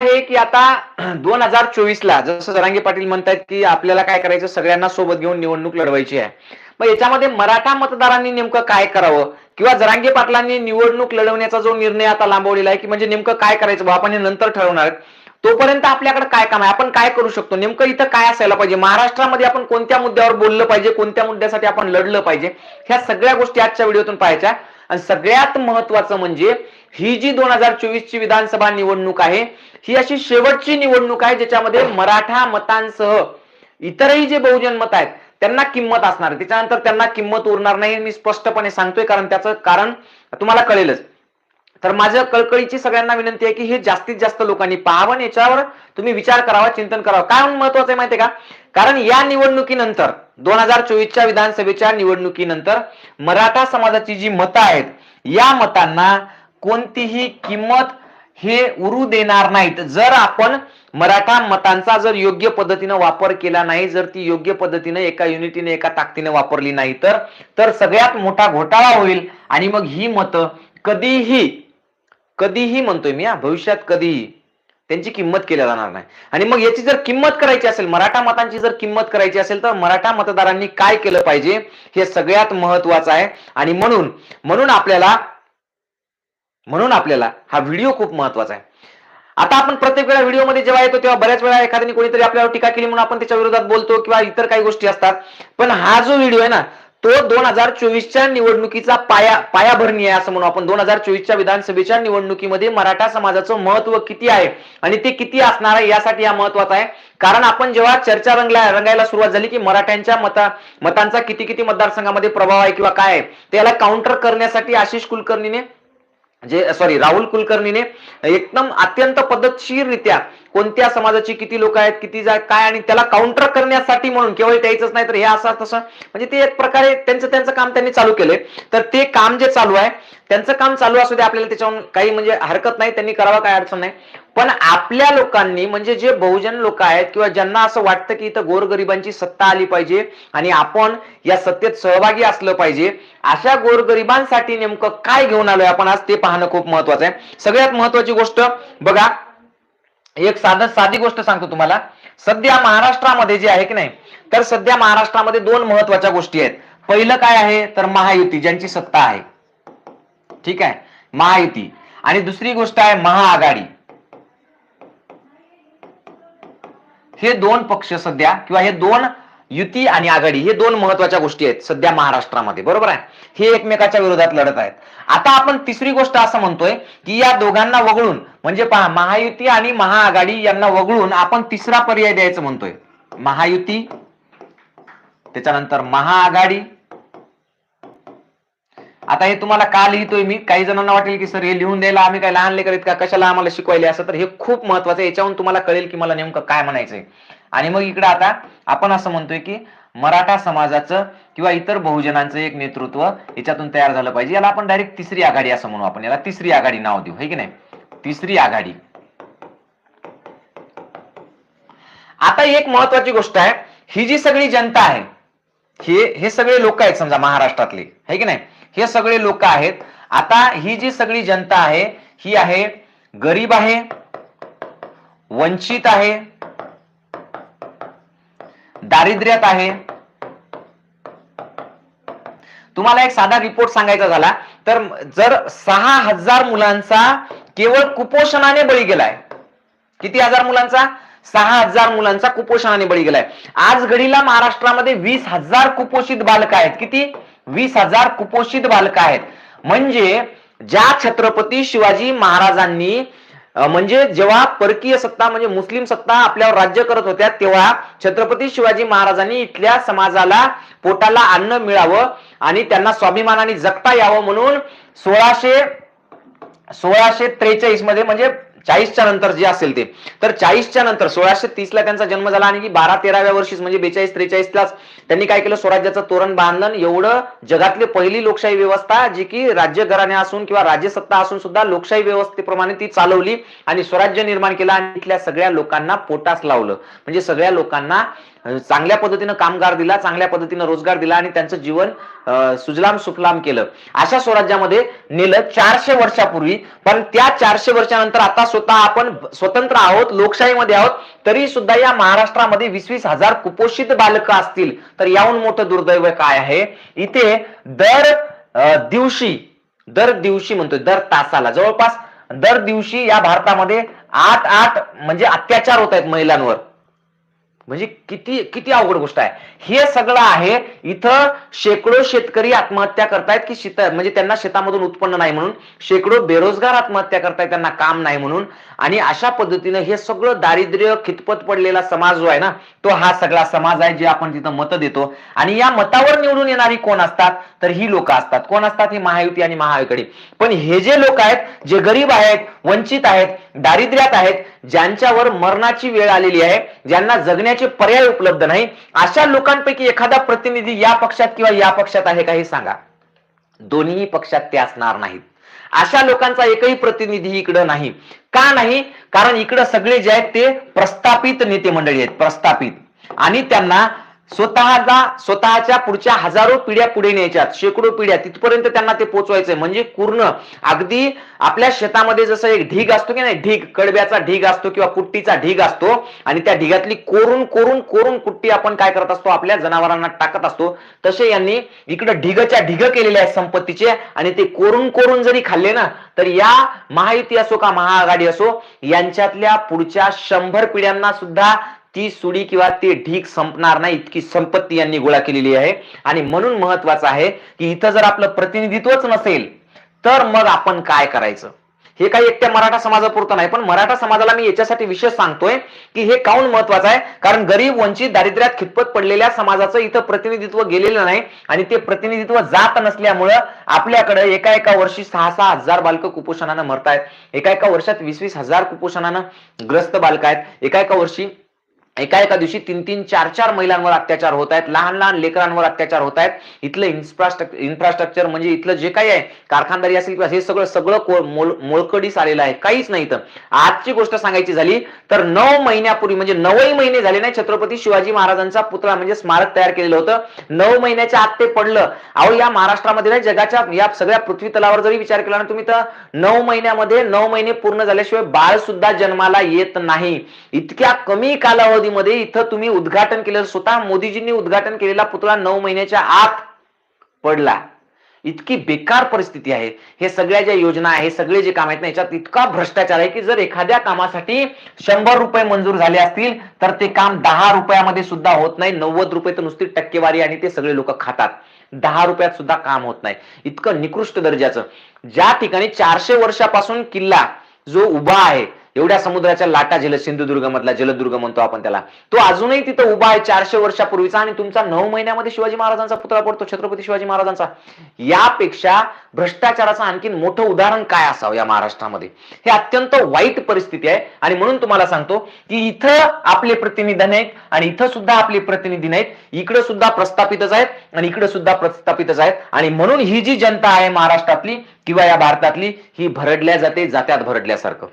आहे की आता दोन हजार चोवीस ला जसं जरांगे पाटील म्हणतात की आपल्याला काय करायचं? सगळ्यांना सोबत घेऊन निवडणूक लढवायची आहे. मग याच्यामध्ये मराठा मतदारांनी नेमकं काय करावं? किंवा जरांगे पाटलांनी निवडणूक लढवण्याचा जो निर्णय आता लांबवलेला आहे की म्हणजे नेमकं काय करायचं? बा आपण हे नंतर ठरवणार. तोपर्यंत आपल्याकडे काय काम आहे? आपण काय करू शकतो? नेमकं इथं काय असायला पाहिजे? महाराष्ट्रामध्ये आपण कोणत्या मुद्द्यावर बोललं पाहिजे? कोणत्या मुद्द्यासाठी आपण लढलं पाहिजे? ह्या सगळ्या गोष्टी आजच्या व्हिडिओतून पाहायच्या. आणि सगळ्यात महत्वाचं म्हणजे ही जी दोन हजार चोवीस ची विधानसभा निवडणूक आहे ही अशी शेवटची निवडणूक आहे ज्याच्यामध्ये मराठा मतांसह इतरही जे बहुजन मत आहेत त्यांना किंमत असणार. त्याच्यानंतर त्यांना किंमत उरणार नाही मी स्पष्टपणे सांगतोय कारण त्याचं कारण तुम्हाला कळेलच. तर माझं कळकळीची सगळ्यांना विनंती आहे की हे जास्तीत जास्त लोकांनी पाहावं याच्यावर तुम्ही विचार करावा चिंतन करावं. काय महत्वाचं आहे माहितीये का? कारण या निवडणुकीनंतर दोन हजार चोवीसच्या विधानसभेच्या निवडणुकीनंतर मराठा समाजाची जी मतं आहेत या मतांना कोणतीही किंमत हे उरू देणार नाहीत. जर आपण मराठा मतांचा जर योग्य पद्धतीनं वापर केला नाही जर ती योग्य पद्धतीने एका युनिटीने एका ताकदीने वापरली नाही तर तर सगळ्यात मोठा घोटाळा होईल. आणि मग ही मतं कधीही कधीही म्हणतोय मी भविष्यात कधीही त्यांची किंमत केली जाणार नाही. आणि मग याची जर किंमत करायची असेल मराठा मतांची जर किंमत करायची असेल तर मराठा मतदारांनी काय केलं पाहिजे हे सगळ्यात महत्वाचं आहे. आणि म्हणून म्हणून आपल्याला म्हणून आपल्याला हा व्हिडिओ खूप महत्त्वाचा आहे. आता आपण प्रत्येक वेळा व्हिडिओमध्ये जेव्हा येतो तेव्हा बऱ्याच वेळा एखाद्याने कोणीतरी आपल्यावर टीका केली म्हणून आपण त्याच्या विरोधात बोलतो किंवा इतर काही गोष्टी असतात. पण हा जो व्हिडिओ आहे ना तो दोन हजार चोवीसच्या निवडणुकीचा पाया पायाभरणी आहे असं म्हणू आपण. दोन हजार चोवीसच्या विधानसभेच्या निवडणुकीमध्ये मराठा समाजाचं महत्त्व किती आहे आणि ते किती असणार आहे यासाठी हा महत्त्वाचा आहे. कारण आपण जेव्हा चर्चा रंगला रंगायला सुरुवात झाली की मराठ्यांच्या मता मतांचा किती किती मतदारसंघामध्ये प्रभाव आहे किंवा काय आहे त्याला काउंटर करण्यासाठी आशिष कुलकर्णीने म्हणजे, जे सॉरी राहुल कुलकर्णीने एकदम अत्यंत पद्धतशीररित्या कोणत्या समाजाची किती लोक आहेत किती जा काय आणि त्याला काउंटर करण्यासाठी म्हणून केवळ द्यायचंच नाही तर हे असं तसं म्हणजे ते एक प्रकारे त्यांचं त्यांचं काम त्यांनी चालू केलंय. तर ते काम जे चालू आहे त्यांचं काम चालू असू दे आपल्याला त्याच्यावर काही म्हणजे हरकत नाही त्यांनी करावा काय अडचण नाही. पण आपल्या लोकांनी म्हणजे जे बहुजन लोक आहेत किंवा ज्यांना असं वाटतं की इथं गोरगरिबांची सत्ता आली पाहिजे आणि आपण या सत्तेत सहभागी असलं पाहिजे अशा गोरगरिबांसाठी नेमकं काय घेऊन आलोय आपण आज ते पाहणं खूप महत्वाचं आहे. सगळ्यात महत्वाची गोष्ट बघा एक साधन साधी गोष्ट सांगतो तुम्हाला. सध्या महाराष्ट्रामध्ये जे आहे की नाही तर सध्या महाराष्ट्रामध्ये दोन महत्त्वाच्या गोष्टी आहेत. पहिलं काय आहे तर महायुती ज्यांची सत्ता आहे. ठीक आहे? महायुती. आणि दुसरी गोष्ट आहे महाआघाडी. हे दोन पक्ष सध्या किंवा हे दोन युती आणि आघाडी हे दोन महत्त्वाच्या गोष्टी आहेत सध्या महाराष्ट्रामध्ये बरोबर आहे? हे एकमेकाच्या विरोधात लढत आहेत. आता आपण तिसरी गोष्ट असं म्हणतोय की या दोघांना वगळून म्हणजे पहा महायुती आणि महाआघाडी यांना वगळून आपण तिसरा पर्याय द्यायचं म्हणतोय. महायुती त्याच्यानंतर महाआघाडी आता हे तुम्हाला का लिहितोय मी? काही जणांना वाटेल की सर हे लिहून द्यायला आम्ही काय लहान लेकर का? कशाला आम्हाला शिकवायले असं तर हे खूप महत्वाचं आहे. याच्यावरून तुम्हाला कळेल की मला नेमकं काय म्हणायचंय. आणि मग इकडे आता आपण असं म्हणतोय की मराठा समाजाचं किंवा इतर बहुजनांचं एक नेतृत्व याच्यातून तयार झालं पाहिजे. याला आपण डायरेक्ट तिसरी आघाडी असं म्हणू आपण. याला तिसरी आघाडी नाव देऊ. हे की नाही? तिसरी आघाडी. आता एक महत्वाची गोष्ट आहे. ही जी सगळी जनता आहे हे हे सगळे लोक आहेत समजा महाराष्ट्रातले. है की नाही? हे सगळे लोक आहेत. आता ही जी सगळी जनता आहे ही आहे गरीब आहे वंचित आहे दारिद्र्यात आहे. तुम्हाला एक साधा रिपोर्ट सांगायचा झाला तर जर सहा हजार मुलांचा केवळ कुपोषणाने बळी गेलाय किती हजार मुलांचा? सहा हजार मुलांचा कुपोषणाने बळी गेलाय. आज घडीला महाराष्ट्रामध्ये वीस हजार कुपोषित बालक आहेत. किती? वीस हजार कुपोषित बालक आहेत. म्हणजे ज्या छत्रपती शिवाजी महाराजांनी म्हणजे जेव्हा परकीय सत्ता म्हणजे मुस्लिम सत्ता आपल्यावर राज्य करत होत्या तेव्हा छत्रपती शिवाजी महाराजांनी इथल्या समाजाला पोटाला अन्न मिळावं आणि त्यांना स्वाभिमानाने जगता यावं म्हणून सोळाशे सोळाशे त्रेचाळीसमध्ये म्हणजे चाळीसच्या नंतर जे असेल ते. तर चाळीसच्या नंतर सोळाशे तीसला त्यांचा जन्म झाला आणि बारा तेराव्या वर्षीच म्हणजे बेचाळीस त्रेचाळीसलाच त्यांनी काय केलं? स्वराज्याचं तोरण बांधलं एवढं जगातली पहिली लोकशाही व्यवस्था जी की राज्य घराणे असून किंवा राज्यसत्ता असून सुद्धा लोकशाही व्यवस्थेप्रमाणे ती चालवली आणि स्वराज्य निर्माण केलं आणि इथल्या सगळ्या लोकांना पोटास लावलं. म्हणजे सगळ्या लोकांना चांगल्या पद्धतीनं कामगार दिला चांगल्या पद्धतीनं रोजगार दिला आणि त्यांचं जीवन सुजलाम सुफलाम केलं. अशा स्वराज्यामध्ये नेलं चारशे वर्षापूर्वी पण त्या चारशे वर्षानंतर आता स्वतः आपण स्वतंत्र आहोत लोकशाहीमध्ये आहोत तरी सुद्धा या महाराष्ट्रामध्ये वीस वीस हजार कुपोषित बालकं असतील तर याहून मोठं दुर्दैव काय आहे? इथे दर दिवशी दर दिवशी म्हणतोय दर तासाला जवळपास दर दिवशी या भारतामध्ये आठ आठ म्हणजे अत्याचार होत आहेत महिलांवर. म्हणजे किती किती अवघड गोष्ट आहे. हे सगळं आहे इथं शेकडो शेतकरी आत्महत्या करतायत की शेत म्हणजे त्यांना शेतामधून उत्पन्न नाही म्हणून शेकडो बेरोजगार आत्महत्या करतायत त्यांना काम नाही म्हणून आणि अशा पद्धतीनं हे सगळं दारिद्र्य खितपत पडलेला समाज जो आहे ना तो हा सगळा समाज आहे जे आपण तिथं मतं देतो. आणि या मतावर निवडून येणारी कोण असतात? तर ही लोक असतात. कोण असतात? ही महायुती आणि महाआघाडी पण हे जे लोक आहेत जे गरीब आहेत वंचित आहेत दारिद्र्यात आहेत ज्यांच्यावर मरणाची वेळ आलेली आहे ज्यांना जगण्याचे पर्याय उपलब्ध नाही अशा लोकांपैकी एखादा प्रतिनिधी या पक्षात किंवा या पक्षात आहे का हे सांगा. दोन्ही पक्षात ते असणार नाहीत. अशा लोकांचा एकही प्रतिनिधी इकडं नाही. का नाही? कारण इकडं सगळे जे आहेत ते प्रस्थापित नेते मंडळी आहेत प्रस्थापित. आणि त्यांना स्वतःचा स्वतःच्या पुढच्या हजारो पिढ्या पुढे न्यायच्यात. शेकडो पिढ्या तिथपर्यंत त्यांना ते पोचवायचंय. म्हणजे पूर्ण अगदी आपल्या शेतामध्ये जसं एक ढीग असतो की नाही ढीग कडब्याचा ढीग असतो किंवा कुट्टीचा ढीग असतो आणि त्या ढिगातली कोरून कोरून कोरून कुट्टी आपण काय करत असतो? आपल्या जनावरांना टाकत असतो. तसे यांनी इकडं ढिगच्या ढिग केलेले आहेत संपत्तीचे आणि ते कोरून कोरून जरी खाल्ले ना तर या महायुती असो का महाआघाडी असो यांच्यातल्या पुढच्या शंभर पिढ्यांना सुद्धा ती सुडी किंवा ते ढीक संपणार नाही इतकी संपत्ती यांनी गोळा केलेली आहे. आणि म्हणून महत्वाचं आहे की इथं जर आपलं प्रतिनिधित्वच नसेल तर मग आपण काय करायचं? हे काही एकट्या मराठा समाजापुरतं नाही पण मराठा समाजाला मी याच्यासाठी विशेष सांगतोय की हे काऊन महत्वाचं आहे? कारण गरीब वंचित दारिद्र्यात खितपत पडलेल्या समाजाचं इथं प्रतिनिधित्व गेलेलं नाही आणि ते प्रतिनिधित्व जात नसल्यामुळं आपल्याकडे एका एका वर्षी सहा सहा हजार बालकं कुपोषणानं मरतायत. एका एका वर्षात वीस वीस हजार कुपोषणानं ग्रस्त बालक आहेत. एका एका वर्षी एका एका दिवशी तीन तीन चार चार महिलांवर अत्याचार होत आहेत लहान लहान लेकरांवर अत्याचार होत आहेत. इथलं इन्फ्रास्ट्रक्चर इन्फ्रास्ट्रक्चर म्हणजे इथलं जे काही आहे कारखानदारी असेल किंवा हे सगळं सगळं मोळकडीस मोलकडीस आलेलं आहे काहीच नाही इथं. आजची गोष्ट सांगायची झाली तर नऊ महिन्यापूर्वी म्हणजे नऊही महिने झाले नाही छत्रपती शिवाजी महाराजांचा पुतळा म्हणजे स्मारक तयार केलेलं होतं. नऊ महिन्याच्या आत ते पडलं. अहो या महाराष्ट्रामध्ये नाही जगाच्या या सगळ्या पृथ्वी तलावर जरी विचार केला ना तुम्ही तर नऊ महिन्यामध्ये नऊ महिने पूर्ण झाल्याशिवाय बाळ सुद्धा जन्माला येत नाही. इतक्या कमी कालावधी कालावधीमध्ये इथं तुम्ही उद्घाटन केलं. स्वतः मोदीजींनी उद्घाटन केलेला पुतळा नऊ महिन्याच्या आत पडला. इतकी बेकार परिस्थिती आहे. हे सगळ्या ज्या योजना आहे सगळे जे काम आहेत ना याच्यात इतका भ्रष्टाचार आहे की जर एखाद्या कामासाठी शंभर रुपये मंजूर झाले असतील तर ते काम दहा रुपयामध्ये सुद्धा होत नाही. नव्वद रुपये तर नुसती टक्केवारी आणि ते सगळे लोक खातात. दहा रुपयात सुद्धा काम होत नाही. इतकं निकृष्ट दर्जाचं. ज्या ठिकाणी चारशे वर्षापासून किल्ला जो उभा आहे एवढ्या समुद्राच्या लाटा जल सिंधुदुर्ग मधला जलदुर्ग म्हणतो आपण त्याला. तो अजूनही तिथं उभा आहे चारशे वर्षापूर्वीचा आणि तुमचा नऊ महिन्यामध्ये शिवाजी महाराजांचा पुतळा पडतो छत्रपती शिवाजी महाराजांचा. यापेक्षा भ्रष्टाचाराचं आणखीन मोठं उदाहरण काय असावं या महाराष्ट्रामध्ये? हे अत्यंत वाईट परिस्थिती आहे. आणि म्हणून तुम्हाला सांगतो की इथं आपले प्रतिनिधी नाहीत आणि इथं सुद्धा आपले प्रतिनिधी नाहीत. इकडे सुद्धा प्रस्थापितच आहेत आणि इकडे सुद्धा प्रस्थापितच आहेत. आणि म्हणून ही जी जनता आहे महाराष्ट्रातली किंवा या भारतातली ही भरडल्या जाते जात्यात भरडल्यासारखं.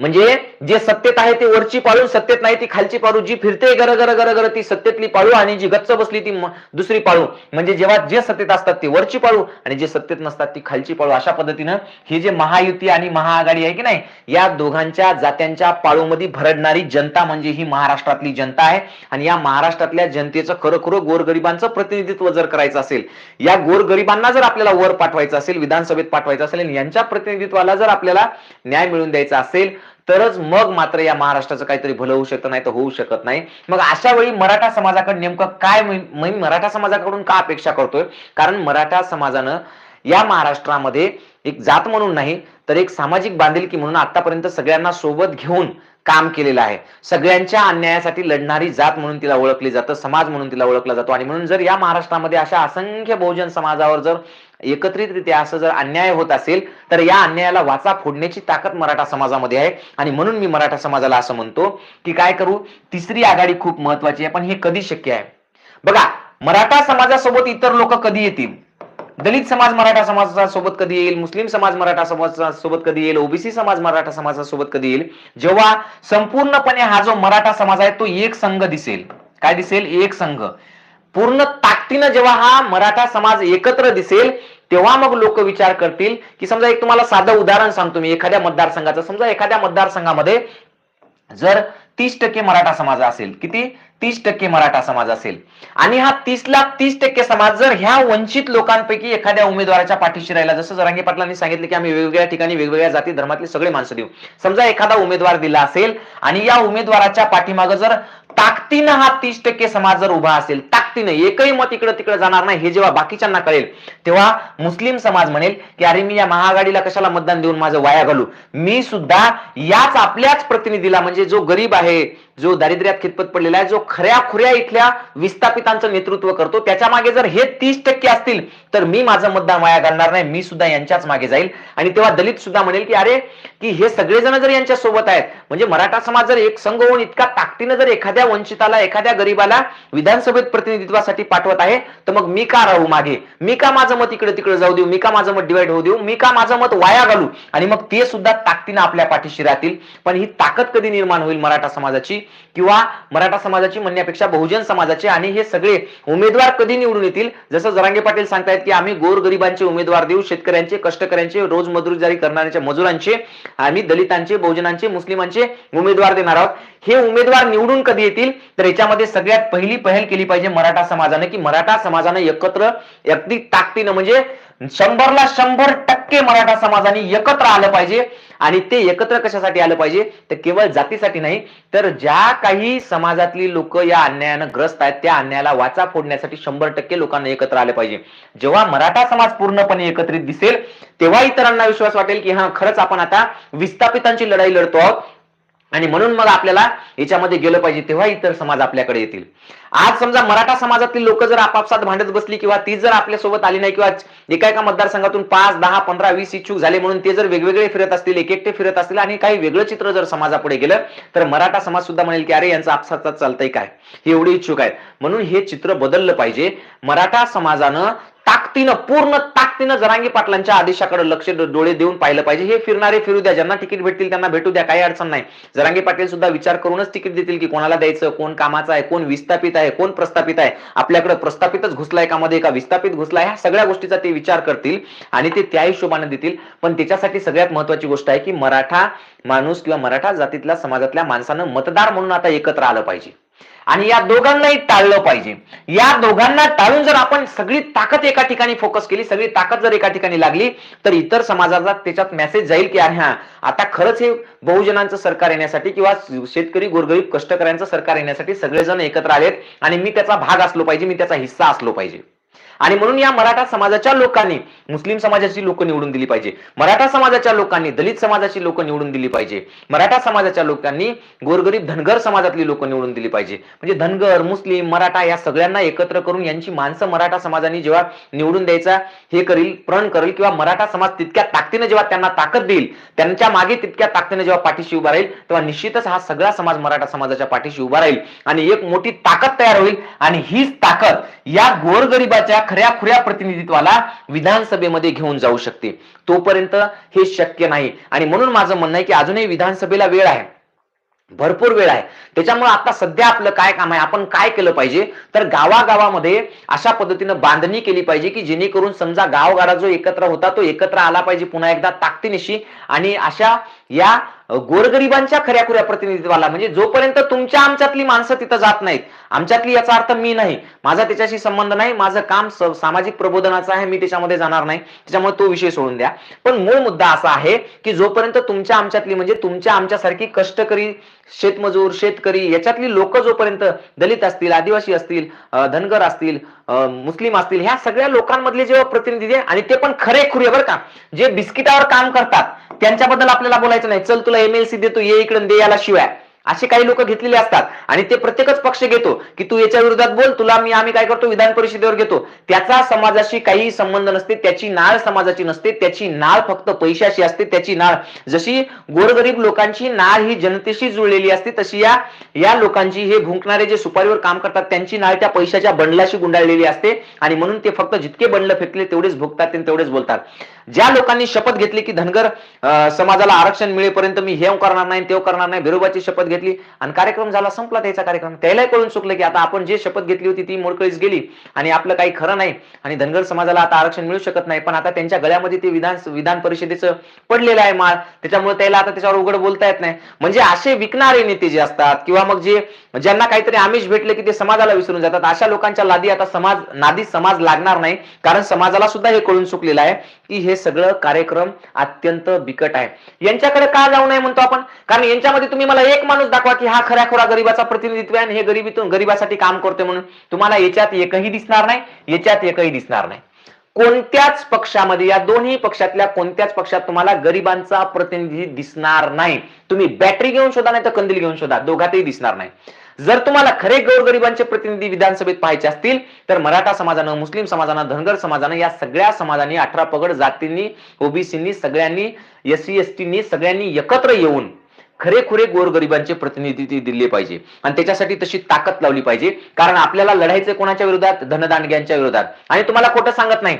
म्हणजे जे सत्तेत आहे ते वरची पाळू सत्तेत नाही ती खालची पाळू जी फिरते गर गर गर गर ती सत्तेतली पाळू आणि जी गच्च बसली ती दुसरी पाळू म्हणजे जेव्हा जे सत्तेत असतात ते वरची पाळू आणि जे सत्तेत नसतात ती खालची पाळू अशा पद्धतीनं ही जे महायुती आणि महाआघाडी आहे की नाही या दोघांच्या जात्यांच्या पाळूमध्ये भरडणारी जनता म्हणजे ही महाराष्ट्रातली जनता आहे. आणि या महाराष्ट्रातल्या जनतेचं खरोखर गोरगरिबांचं प्रतिनिधित्व जर करायचं असेल या गोरगरिबांना जर आपल्याला वर पाठवायचं असेल विधानसभेत पाठवायचं असेल यांच्या प्रतिनिधित्वाला जर आपल्याला न्याय मिळवून द्यायचा असेल तरच मग मात्र या महाराष्ट्राचं काहीतरी भलं होऊ शकत नाही तर होऊ शकत नाही. मग अशा वेळी मराठा समाजाकडे नेमकं काय मी मी मराठा समाजाकडून का अपेक्षा करतोय? कारण मराठा समाजानं या महाराष्ट्रामध्ये एक जात म्हणून नाही तर एक सामाजिक बांधिलकी म्हणून आतापर्यंत सगळ्यांना सोबत घेऊन काम केलेलं आहे. सगळ्यांच्या अन्यायासाठी लढणारी जात म्हणून तिला ओळखली जातं समाज म्हणून तिला ओळखला जातो. आणि म्हणून जर या महाराष्ट्रामध्ये अशा असंख्य बहुजन समाजावर जर एकत्रितरित्या असं जर अन्याय होत असेल तर या अन्यायाला वाचा फोडण्याची ताकद मराठा समाजामध्ये आहे. आणि म्हणून मी मराठा समाजाला असं म्हणतो की काय करू? तिसरी आघाडी खूप महत्वाची आहे पण हे कधी शक्य आहे? बघा मराठा समाजासोबत इतर लोक कधी येतील? दलित समाज मराठा समाजासोबत कधी येईल मुस्लिम समाज मराठा समाजासोबत कधी येईल ओबीसी समाज मराठा समाजासोबत कधी येईल जेव्हा संपूर्णपणे हा जो मराठा समाज आहे तो एक संघ दिसेल. काय दिसेल? एक संघ. पूर्ण ताकदीनं जेव्हा हा मराठा समाज एकत्र दिसेल तेव्हा मग लोक विचार करतील की समजा एक तुम्हाला साधं उदाहरण सांगतो मी एखाद्या मतदारसंघाचं. समजा एखाद्या मतदारसंघामध्ये जर तीस टक्के मराठा समाज असेल. किती? तीस टक्के मराठा समाज असेल. आणि हा तीसला तीस टक्के समाज जर ह्या वंचित लोकांपैकी एखाद्या उमेदवाराच्या पाठीशी राहिला जसं जरांगे पाटलांनी सांगितले की आम्ही वेगवेगळ्या ठिकाणी वेगवेगळ्या जाती धर्मातले सगळे माणसं देऊ. समजा एखादा उमेदवार दिला असेल आणि या उमेदवाराच्या पाठीमागं जर ताकदीनं हा तीस टक्के समाज जर उभा असेल ताकदीनं एकही मत इकडं तिकडे जाणार नाही हे जेव्हा बाकीच्यांना कळेल तेव्हा मुस्लिम समाज म्हणेल की अरे मी या महाआघाडीला कशाला मतदान देऊन माझं वाया घालू? मी सुद्धा याच आपल्याच प्रतिनिधीला म्हणजे जो गरीब आहे जो दारिद्र्यात खितपत पडलेला आहे जो खऱ्या खुऱ्या इथल्या विस्थापितांचं नेतृत्व करतो त्याच्यामागे जर हे तीस टक्के असतील तर मी माझं मतदान वाया घालणार नाही मी सुद्धा यांच्याच मागे जाईल. आणि तेव्हा दलित सुद्धा म्हणेल की अरे की हे सगळेजण जर यांच्या सोबत आहेत म्हणजे मराठा समाज जर एक संघ होऊन इतका ताकदीनं जर एखाद्या वंचिताला एखाद्या गरीबाला विधानसभेत प्रतिनिधित्वासाठी पाठवत आहे तर मग मी का राहू मागे? मी का माझं मत इकडे तिकडे जाऊ देऊ? मी का माझं मत डिवाइड होऊ देऊ? मी का माझं मत वाया घालू? आणि मग ते सुद्धा ताकदीनं आपल्या पाठीशी राहतील. पण ही ताकद कधी निर्माण होईल मराठा समाजाची? किंवा मराठा समाजाची म्हणण्यापेक्षा बहुजन समाजाचे आणि हे सगळे उमेदवार कधी निवडून येतील? जसं जरांगे पाटील सांगतायत की आम्ही गोरगरिबांचे उमेदवार देऊ शेतकऱ्यांचे कष्टकऱ्यांचे रोज मजुरी करणाऱ्याच्या मजुरांचे आम्ही दलितांचे बहुजनांचे मुस्लिमांचे उमेदवार देणार आहोत. हे उमेदवार निवडून कधी येतील? तर याच्यामध्ये सगळ्यात पहिली पहल केली पाहिजे मराठा समाजाने की मराठा समाजाने एकत्र अगदी ताकदीनं म्हणजे शंभरला शंभर टक्के मराठा समाजाने एकत्र आलं पाहिजे. आणि ते एकत्र कशासाठी आलं पाहिजे? तर केवळ जातीसाठी नाही तर ज्या काही समाजातली लोक या अन्यायानं ग्रस्त आहेत त्या अन्यायाला वाचा फोडण्यासाठी शंभर टक्के लोकांना एकत्र आले पाहिजे. जेव्हा मराठा समाज पूर्णपणे एकत्रित दिसेल तेव्हा इतरांना विश्वास वाटेल की हा खरंच आपण आता विस्थापितांची लढाई लढतो आहोत. आणि म्हणून मग आपल्याला याच्यामध्ये गेलं पाहिजे तेव्हा इतर समाज आपल्याकडे येतील. आज समजा मराठा समाजातील लोक जर आपापसात भांडत बसली किंवा ती जर आपल्यासोबत आली नाही किंवा एका एका मतदारसंघातून पाच दहा पंधरा वीस इच्छुक झाले म्हणून ते जर वेगवेगळे फिरत असतील एक एकटे फिरत असतील आणि काही वेगळं चित्र जर समाजापुढे गेलं तर मराठा समाज सुद्धा म्हणेल की अरे यांचं आपसात चालतंय काय? हे एवढे इच्छुक आहेत. म्हणून हे चित्र बदललं पाहिजे. मराठा समाजानं ताकदीनं पूर्ण ताकदीनं जरांगी पाटलांच्या आदेशाकडे लक्ष डोळे देऊन पाहिलं पाहिजे. हे फिरणारे फिरू द्या. ज्यांना तिकीट भेटतील त्यांना भेटू द्या. काही अडचण नाही. जरांगी पाटील सुद्धा विचार करूनच तिकीट देतील की कोणाला द्यायचं कोण कामाचं आहे कोण विस्थापित आहे कोण प्रस्थापित आहे. आपल्याकडे प्रस्थापितच घुसलाय कामध्ये का? विस्थापित घुसलाय. ह्या सगळ्या गोष्टीचा ते विचार करतील आणि ते त्या हिशोबाने देतील. पण त्याच्यासाठी सगळ्यात महत्वाची गोष्ट आहे की मराठा माणूस किंवा मराठा जातीतल्या समाजातल्या माणसानं मतदार म्हणून आता एकत्र आलं पाहिजे. आणि या दोघांनाही टाळलं पाहिजे. या दोघांना टाळून जर आपण सगळी ताकद एका ठिकाणी फोकस केली सगळी ताकद जर एका ठिकाणी लागली तर इतर समाजाचा त्याच्यात मेसेज जाईल की अरे हा आता खरंच हे बहुजनांचं सरकार येण्यासाठी किंवा शेतकरी गोरगरीब कष्टकऱ्यांचं सरकार येण्यासाठी सगळेजण एकत्र आलेत आणि मी त्याचा भाग असलो पाहिजे मी त्याचा हिस्सा असलो पाहिजे. आणि म्हणून या मराठा समाजाच्या लोकांनी मुस्लिम समाजाची लोक निवडून दिली पाहिजे. मराठा समाजाच्या लोकांनी दलित समाजाची लोक निवडून दिली पाहिजे. मराठा समाजाच्या लोकांनी गोरगरीब धनगर समाजातली लोक निवडून दिली पाहिजे. म्हणजे धनगर मुस्लिम मराठा या सगळ्यांना एकत्र करून यांची माणसं मराठा समाजाने जेव्हा निवडून द्यायचा हे करील प्रण करेल किंवा मराठा समाज तितक्या ताकदीने जेव्हा त्यांना ताकद देईल त्यांच्या मागे तितक्या ताकदीने जेव्हा पाठीशी उभा राहील तेव्हा निश्चितच हा सगळा समाज मराठा समाजाच्या पाठीशी उभा राहील. आणि एक मोठी ताकद तयार होईल आणि हीच ताकद या गोरगरिबाच्या खऱ्या खुऱ्या प्रतिनिधित्वाला विधानसभेमध्ये घेऊन जाऊ शकते. तोपर्यंत हे शक्य नाही. आणि म्हणून माझं म्हणणं आहे की अजूनही विधानसभेला वेळ आहे. भरपूर वेळ आहे. त्याच्यामुळे आता सध्या आपलं काय काम आहे? आपण काय केलं पाहिजे? तर गावागावामध्ये अशा पद्धतीनं बांधणी केली पाहिजे की जेणेकरून समजा गावगाडा जो एकत्र होता तो एकत्र आला पाहिजे पुन्हा एकदा ताकदीनिशी. आणि अशा या गोरगरिबांच्या खऱ्या खुऱ्या प्रतिनिधित्वाला. म्हणजे जोपर्यंत तुमच्या आमच्यातली माणसं तिथं जात नाहीत आमच्यातली याचा अर्थ मी नाही माझा त्याच्याशी संबंध नाही माझं काम सामाजिक प्रबोधनाचं आहे मी त्याच्यामध्ये जाणार नाही त्याच्यामुळे तो विषय सोडून द्या. पण मूळ मुद्दा असा आहे की जोपर्यंत तुमच्या आमच्यातली म्हणजे तुमच्या आमच्यासारखी कष्टकरी शेतमजूर शेतकरी याच्यातली लोक जोपर्यंत दलित असतील आदिवासी असतील धनगर असतील मुस्लिम असतील ह्या सगळ्या लोकांमधले जेव्हा प्रतिनिधी आहे आणि ते पण खरे खुरे बरं का जे बिस्किटावर काम करतात त्यांच्याबद्दल आपल्याला बोलायचं नाही. चल तुला एमएलसी देतो ये इकडे दे याला शिवाय. असे काही लोक घेतलेले असतात. आणि ते प्रत्येकच पक्ष घेतो की तू याच्या विरोधात बोल तुला मी आम्ही काय करतो विधान परिषदेवर घेतो. त्याचा समाजाशी काही संबंध नसते त्याची नाळ समाजाची नसते त्याची नाळ फक्त पैशाशी असते त्याची नाळ. जशी गोरगरीब लोकांची नाळ ही जनतेशी जुळलेली असते तशी या या लोकांची हे भुंकणारे जे सुपारीवर काम करतात त्यांची नाळ त्या पैशाच्या बंडलाशी गुंडाळलेली असते. आणि म्हणून ते फक्त जितके बंडल फेकले तेवढेच भुगतात तेवढेच बोलतात. ज्या लोकांनी शपथ घेतली की धनगर समाजाला आरक्षण मिळेपर्यंत मी हे करणार नाही ते करणार नाही बिरोबाची शपथ घेतली आणि कार्यक्रम झाला संपला त्याचा कार्यक्रम. त्यालाही कळून चुकलं की आता आपण जे शपथ घेतली होती ती मोडकळीस गेली आणि आपलं काही खरं नाही आणि धनगर समाजाला आता आरक्षण मिळू शकत नाही. पण आता त्यांच्या गळ्यामध्ये ते विधान विधान परिषदेचं पडलेलं आहे माळ. त्याच्यामुळे त्याला आता त्याच्यावर उघड बोलता येत नाही. म्हणजे असे विकणारे नेते जे असतात किंवा मग जे ज्यांना काहीतरी आमिष भेटले की ते समाजाला विसरून जातात. अशा लोकांच्या लादी आता समाज नादी समाज लागणार नाही. कारण समाजाला सुद्धा हे कळून चुकलेलं आहे की हे सगळं कार्यक्रम अत्यंत बिकट आहे. यांच्याकडे का जाऊ नये म्हणतो आपण? कारण यांच्यामध्ये तुम्ही मला एक माणूस दाखवा की हा खऱ्या खोरा गरीबाचा प्रतिनिधित्व आहे आणि हे गरिबीतून गरिबासाठी काम करतोय म्हणून. तुम्हाला याच्यात एकही दिसणार नाही याच्यात एकही दिसणार नाही. कोणत्याच पक्षामध्ये या दोन्ही पक्षातल्या कोणत्याच पक्षात तुम्हाला गरिबांचा प्रतिनिधी दिसणार नाही. तुम्ही बॅटरी घेऊन शोधा नाही तर कंदील घेऊन शोधा. दोघातही दिसणार नाही. जर तुम्हाला खरे गोरगरिबांचे प्रतिनिधी विधानसभेत पाहायचे असतील तर मराठा समाजानं मुस्लिम समाजानं धनगर समाजानं या सगळ्या समाजांनी अठरा पगड जातींनी ओबीसीनी सगळ्यांनी एस सी एस टीनी सगळ्यांनी एकत्र येऊन खरेखुरे गोरगरिबांचे प्रतिनिधित्व दिले पाहिजे. आणि त्याच्यासाठी तशी ताकद लावली पाहिजे. कारण आपल्याला लढायचं कोणाच्या विरोधात? धनदांडग्यांच्या विरोधात. आणि तुम्हाला खोटं सांगत नाही.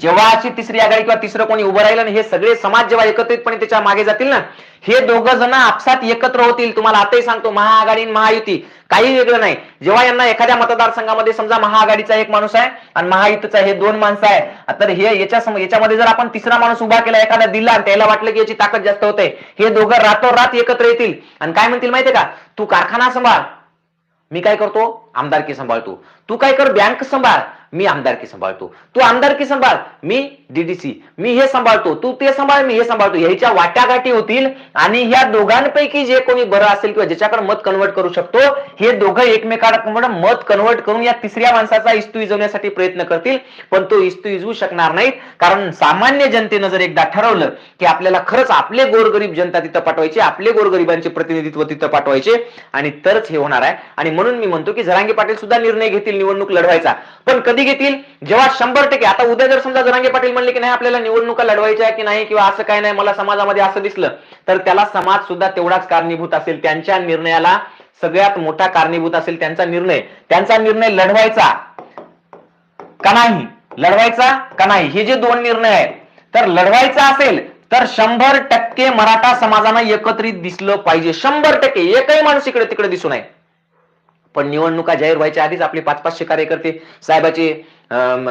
जेव्हा अशी तिसरी आघाडी किंवा तिसरं कोणी उभं राहिलं हे सगळे समाज जेव्हा एकत्रितपणे त्याच्यामागे जातील ना हे दोघं जण आपसात एकत्र होतील. तुम्हाला आताही सांगतो महाआघाडी आणि महायुती काही वेगळं नाही. जेव्हा यांना एखाद्या मतदारसंघामध्ये समजा महाआघाडीचा एक माणूस आहे आणि महायुतीचा हे दोन माणसं आहे तर हे याच्या याच्यामध्ये जर आपण तिसरा माणूस उभा केला एखादा दिला आणि त्याला वाटलं की याची ताकद जास्त होते हे दोघं रातोरात एकत्र येतील. आणि काय म्हणतील माहितीये का? तू कारखाना सांभाळ मी काय करतो? आमदारकी सांभाळतो. तू काय कर बँक सांभाळ. मी आमदारकी सांभाळतो. तू आमदारकी सांभाळ. मी डीडीसी मी हे सांभाळतो तू ते सांभाळ मी हे सांभाळतो. ह्याच्या वाट्यागाठी होतील आणि ह्या दोघांपैकी जे कोणी बरं असेल किंवा ज्याच्याकडे मत कन्वर्ट करू शकतो हे दोघं एकमेकांकडे मत कन्वर्ट करून या तिसऱ्या माणसाचा इस्तू इजवण्यासाठी प्रयत्न करतील पण तो इस्तू इजवू शकणार नाहीत. कारण सामान्य जनतेनं जर एकदा ठरवलं की आपल्याला खरंच आपले गोरगरीब जनता तिथं पाठवायचे आपले गोरगरिबांचे प्रतिनिधित्व तिथं पाठवायचे आणि तरच हे होणार आहे. आणि म्हणून मी म्हणतो की जरांगे पाटील सुद्धा निर्णय घेतील निवडणूक लढवायचा. पण कधी घेतील? जेव्हा शंभर टक्के आता उद्या जर समजा जरांगे पाटील म्हणले की नाही आपल्याला निवडणुका लढवायच्या की नाही किंवा असं काय नाही मला समाजामध्ये असं दिसलं तर त्याला समाज सुद्धा तेवढाच कारणीभूत असेल. त्यांच्या निर्णयाला सगळ्यात मोठा कारणीभूत असेल त्यांचा निर्णय. त्यांचा निर्णय लढवायचा का नाही? लढवायचा का नाही? हे जे दोन निर्णय आहेत तर लढवायचा असेल तर शंभर टक्के मराठा समाजानं एकत्रित दिसलं पाहिजे. शंभर टक्के. एकही माणूस इकडे तिकडे दिसू नये. पण निवडणुका जाहीर व्हायच्या आधीच आपले पाच पाचशे कार्यकर्ते साहेबाचे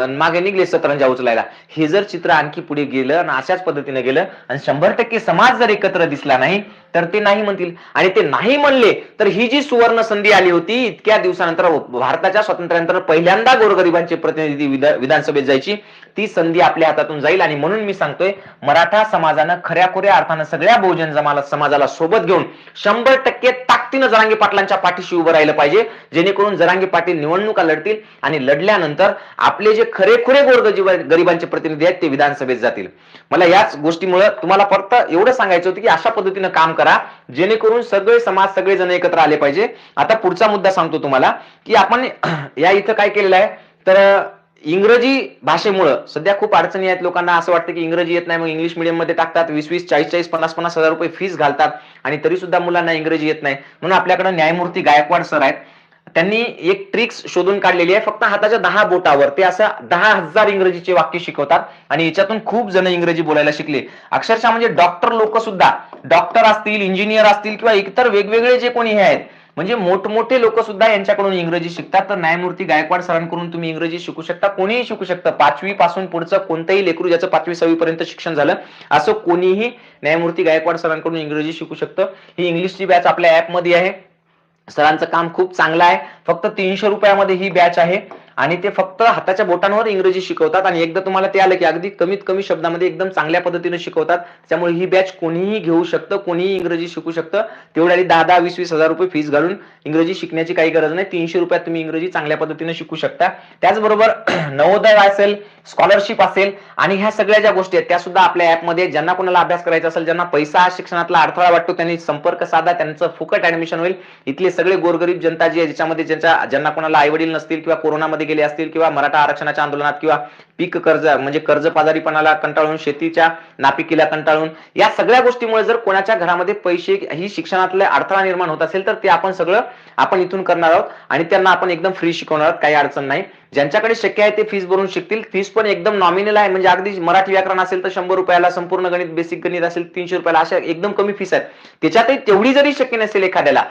मागे निघले सतरंजा उचलायला. हे जर चित्र आणखी पुढे गेलं आणि अशाच पद्धतीने गेलं आणि शंभर टक्के समाज जर एकत्र दिसला नाही तर ते नाही म्हणतील. आणि ते नाही म्हणले तर ही जी सुवर्ण संधी आली होती इतक्या दिवसानंतर भारताच्या स्वातंत्र्यानंतर पहिल्यांदा गोरगरिबांचे प्रतिनिधी विधानसभेत जायची ती संधी आपल्या हातातून जाईल. आणि म्हणून मी सांगतोय मराठा समाजानं खऱ्या खुऱ्या अर्थानं सगळ्या बहुजन जमाला समाजाला सोबत घेऊन शंभर टक्के ताकदीनं जरांगे पाटलांच्या पाठीशी उभं राहिलं पाहिजे जेणेकरून जरांगे पाटील निवडणुका लढतील आणि लढल्यानंतर आपले जे खरेखुरे गोरगजीब गरिबांचे प्रतिनिधी आहेत ते विधानसभेत जातील. मला याच गोष्टीमुळे तुम्हाला फक्त एवढं सांगायचं होतं की अशा पद्धतीनं काम करा जेणेकरून सगळे समाज सगळे जण एकत्र आले पाहिजे. आता पुढचा मुद्दा सांगतो तुम्हाला की आपण या इथं काय केलेलं आहे? तर इंग्रजी भाषेमुळं सध्या खूप अडचणी आहेत. लोकांना असं वाटतं की इंग्रजी येत नाही मग इंग्लिश मिडियममध्ये टाकतात. वीस वीस चाळीस चाळीस पन्नास पन्नास हजार रुपये फीस घालतात. आणि तरी सुद्धा मुलांना इंग्रजी येत नाही. म्हणून आपल्याकडे न्यायमूर्ती गायकवाड सर आहेत. त्यांनी एक ट्रिक्स शोधून काढलेली आहे. फक्त हाताच्या दहा बोटावर. ते असं दहा हजार इंग्रजीचे वाक्य शिकवतात आणि याच्यातून खूप जण इंग्रजी बोलायला शिकले. अक्षरशः म्हणजे डॉक्टर लोक सुद्धा डॉक्टर असतील इंजिनियर असतील किंवा इतर वेगवेगळे जे कोणी हे आहेत म्हणजे मोठमोठे लोक सुद्धा यांच्याकडून इंग्रजी शिकतात. तर न्यायमूर्ती गायकवाड सरांकडून तुम्ही इंग्रजी शिकू शकता. कोणीही शिकू शकता. पाचवी पासून पुढचं कोणतंही लेकरू ज्याचं पाचवी सहावी पर्यंत शिक्षण झालं असं कोणीही न्यायमूर्ती गायकवाड सरांकडून इंग्रजी शिकू शकतं. ही इंग्लिशची बॅच आपल्या ऍपमध्ये आहे. सरांचं काम खूप चांगलं आहे. फक्त तीनशे रुपयामध्ये ही बॅच आहे. आणि ते फक्त हाताच्या बोटांवर इंग्रजी शिकवतात. आणि एकदा तुम्हाला ते आलं की अगदी कमीत कमी शब्दामध्ये एकदम चांगल्या पद्धतीने शिकवतात. त्यामुळे ही बॅच कोणीही घेऊ शकतं कोणीही इंग्रजी शिकू शकतं. तेवढ्या दहा दहा वीस वीस हजार रुपये फीस घालून इंग्रजी शिकण्याची काही गरज नाही. तीनशे रुपयात तुम्ही इंग्रजी चांगल्या पद्धतीने शिकू शकता. त्याचबरोबर नवोदय असेल स्कॉलरशिप असेल आणि ह्या सगळ्या ज्या गोष्टी आहेत त्या सुद्धा आपल्या ऍपमध्ये ज्यांना कोणाला अभ्यास करायचा असेल ज्यांना पैसा शिक्षणातला अडथळा वाटतो त्यांनी संपर्क साधा त्यांचं फुकट ऍडमिशन होईल. इथले सगळे गोरगरीब जनता जी आहे ज्याच्यामध्ये ज्यांच्या ज्यांना कोणाला आई वडील नसतील किंवा कोरोनामध्ये आंदोलनामध्ये गेले असतील किंवा मराठा आरक्षणाच्या आंदोलनात किंवा पीक कर्ज म्हणजे कर्ज पाजारीपणाला कंटाळून शेतीच्या नापिकीला कंटाळून या सगळ्या गोष्टीमुळे जर कोणाच्या घरामध्ये पैसे ही शिक्षणातले अडथळा निर्माण होत असेल तर ते आपण सगळं आपण इथून करणार आहोत आणि त्यांना आपण एकदम फ्री शिकवणार आहोत काही अडचण नाही. ज्यांच्याकडे शक्य आहे ते फीस भरून शिकतील. फीस पण एकदम नॉमिनल आहे म्हणजे अगदी मराठी व्याकरण असेल तर शंभर रुपयाला संपूर्ण गणित बेसिक गणित असेल तीनशे रुपयाला अशा एकदम कमी फीस आहेत. त्याच्यातही तेवढी जरी शक्य नसेल एखाद्याला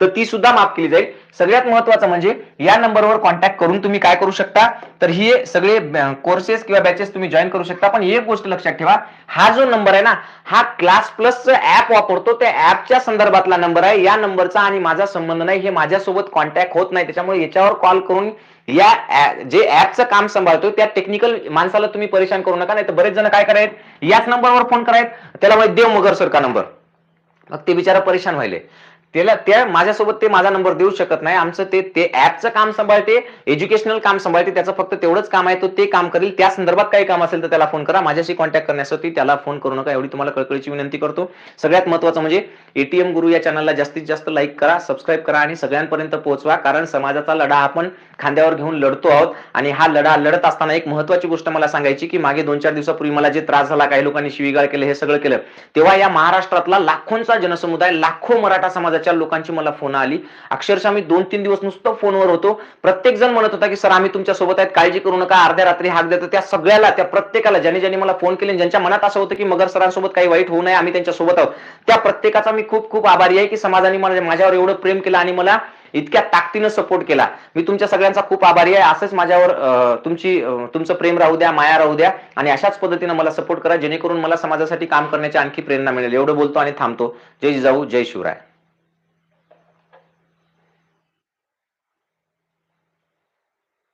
तर ती सुद्धा माफ केली जाईल. सगळ्यात महत्वाचं म्हणजे या नंबरवर कॉन्टॅक्ट करून तुम्ही काय करू शकता. तर ही सगळे कोर्सेस किंवा बॅचेस तुम्ही जॉईन करू शकता. पण एक गोष्ट लक्षात ठेवा हा जो नंबर आहे ना हा क्लास प्लस ऍप वापरतो. त्या ऍपच्या संदर्भातला नंबर आहे. या नंबरचा आणि माझा संबंध नाही. हे माझ्यासोबत कॉन्टॅक्ट होत नाही. त्याच्यामुळे याच्यावर कॉल करून या जे ऍपचं काम सांभाळतो त्या टेक्निकल माणसाला तुम्ही परेशान करू नका. नाही तर बरेच जण काय करायत? याच नंबरवर फोन करायत. त्याला देव मगर सर का नंबर मग ते बिचारा परेशान व्हायले. त्याला त्या माझ्यासोबत ते माझा नंबर देऊ शकत नाही. आमचं ते ते ऍपचं काम सांभाळते एज्युकेशनल काम सांभाळते त्याचं फक्त तेवढंच काम आहे तो ते काम करेल. त्या संदर्भात काही काम असेल तर त्याला फोन करा. माझ्याशी कॉन्टॅक्ट करण्यासाठी त्याला फोन करू नका. एवढी तुम्हाला कळकळीची विनंती करतो. सगळ्यात महत्वाचं म्हणजे एटीएम गुरु या चॅनलला जास्तीत जास्त लाईक करा सबस्क्राईब करा आणि सगळ्यांपर्यंत पोहोचवा. कारण समाजाचा लढा आपण खांद्यावर घेऊन लढतो आहोत. आणि हा लढा लढत असताना एक महत्वाची गोष्ट मला सांगायची की मागे दोन चार दिवसापूर्वी मला जे त्रास झाला काही लोकांनी शिवीगाळ केलं हे सगळं केलं. तेव्हा या महाराष्ट्रातला लाखोंचा जनसमुदाय लाखो मराठा समाजाच्या चार लोकांची मला फोन आली. अक्षरशः मी दोन तीन दिवस नुसतं फोनवर होतो. प्रत्येक जण म्हणत होता की सर आम्ही तुमच्यासोबत आहेत. काळजी करू नका. अर्ध्या रात्री हाक देतो. त्या सगळ्याला त्या प्रत्येकाला ज्याने ज्याने मला फोन केले ज्यांच्या मनात असं होतं की मगर सरांसोबत काही वाईट होऊ नये. आम्ही त्यांच्यासोबत आहोत. त्या प्रत्येकाचा मी खूप खूप आभारी आहे की समाजाने मला माझ्यावर एवढं प्रेम केलं आणि मला इतक्या ताकदीनं सपोर्ट केला. मी तुमच्या सगळ्यांचा खूप आभारी आहे. असंच माझ्यावर तुमची तुमचं प्रेम राहू द्या माया राहू द्या आणि अशाच पद्धतीनं मला सपोर्ट करा जेणेकरून मला समाजासाठी काम करण्याची आणखी प्रेरणा मिळेल. एवढं बोलतो आणि थांबतो. जय जिजाऊ जय शिवराय.